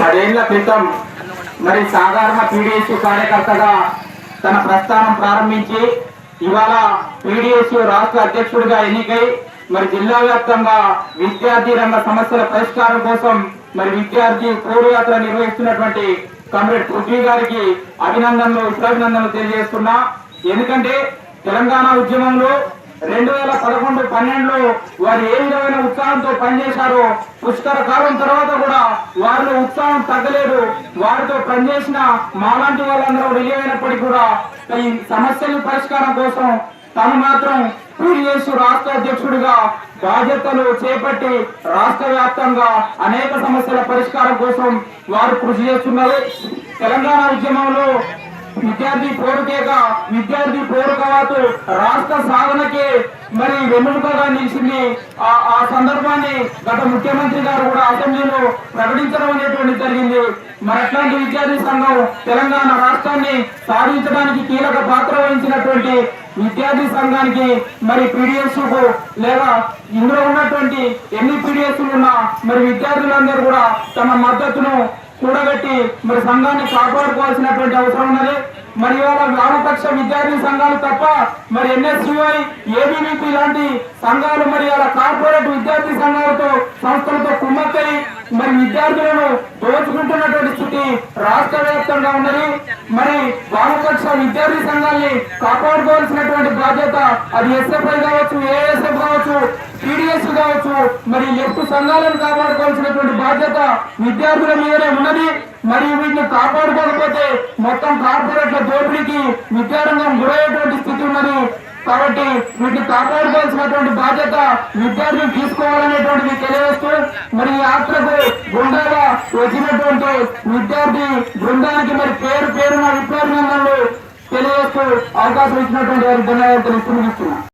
పదేళ్ళ క్రితం మరి సాధారణ పీడిఎస్యు కార్యకర్తగా తన ప్రస్థానం ప్రారంభించి ఇవాళ పీడిఎస్యు రాష్ట్ర అధ్యక్షుడిగా ఎన్నికై మరి జిల్లా వ్యాప్తంగా విద్యార్థి రంగ సమస్యల పరిష్కారం కోసం మరి విద్యార్థి పౌరయాత్ర నిర్వహిస్తున్నటువంటి కామ్రేడ్ పృథ్వీ గారికి అభినందనలు ఇష్టాభినందనలు తెలియజేస్తున్నా. ఎందుకంటే తెలంగాణ ఉద్యమంలో రెండు వేల పదకొండు పన్నెండులో వారు ఏ విధమైన ఉత్సాహంతో పనిచేశారో పుష్కర కాలం తర్వాత కూడా వారిలో ఉత్సాహం తగ్గలేదు. వారితో పనిచేసిన మాలాంటి వాళ్ళందరూ విలువైనప్పటికీ కూడా ఈ సమస్యల పరిష్కారం కోసం తను మాత్రం పీడిఎస్ రాష్ట్ర అధ్యక్షుడిగా బాధ్యతలు చేపట్టి రాష్ట్ర వ్యాప్తంగా అనేక సమస్యల పరిష్కారం కోసం వారు కృషి చేస్తున్నారు. తెలంగాణ ఉద్యమంలో విద్యార్థి పోరుకేగా విద్యార్థి పోరుకవాతు రాష్ట్ర సాధనకి మరి వెన్నుముకగా నిలిచింది. ఆ ఆ సందర్భాన్ని గత ముఖ్యమంత్రి గారు కూడా అసెంబ్లీలో ప్రకటించడం అనేటువంటి జరిగింది. మరి అట్లాంటి విద్యార్థి సంఘం తెలంగాణ రాష్ట్రాన్ని సాధించడానికి కీలక పాత్ర వహించినటువంటి విద్యార్థి సంఘానికి మరి పీడిఎస్కు లేదా ఇందులో ఉన్నటువంటి ఎన్ని పీడిఎస్ ఉన్నా మరి విద్యార్థులందరూ కూడా తమ మద్దతును కూడగట్టి మరి సంఘాన్ని కాపాడుకోవాల్సినటువంటి అవసరం ఉన్నది. మరి ఇవాళ వామపక్ష విద్యార్థి సంఘాలు తప్ప మరి ఎన్ఎస్యుఐ ఏబీవీపీ లాంటి సంఘాలు మరి ఇవాళ కార్పొరేట్ విద్యార్థి సంఘాలతో సంస్థలతో కుమ్మక్కై మరి విద్యార్థులను దోచుకుంటున్నటువంటి స్థితి రాష్ట్ర వ్యాప్తంగా ఉన్నది. మరి వామపక్ష విద్యార్థి సంఘాన్ని కాపాడుకోవాల్సినటువంటి బాధ్యత అది ఎస్ఎఫ్ఐ కావచ్చు ఏఎస్ఎఫ్ కావచ్చు టీడీఎస్ మరి ఎక్కువ సంఘాలను కాపాడుకోవాల్సినటువంటి బాధ్యత విద్యార్థుల మీదనే ఉన్నది. మరి వీటిని కాపాడుకోకపోతే మొత్తం కార్పొరేట్ల దోపిడీకి విద్యారంగం గురయ్యేటువంటి స్థితి ఉన్నది. కాబట్టి వీటిని కాపాడుకోవాల్సినటువంటి బాధ్యత విద్యార్థులు తీసుకోవాలనేటువంటిది తెలియజేస్తూ మరి యాత్రకు గుండాగా వచ్చినటువంటి విద్యార్థి బృందానికి మరి పేరు పేరున విప్లవ తెలియజేస్తూ అవకాశం ఇచ్చినటువంటి వారికి ధన్యవాదాలు తెలుస్తున్నాను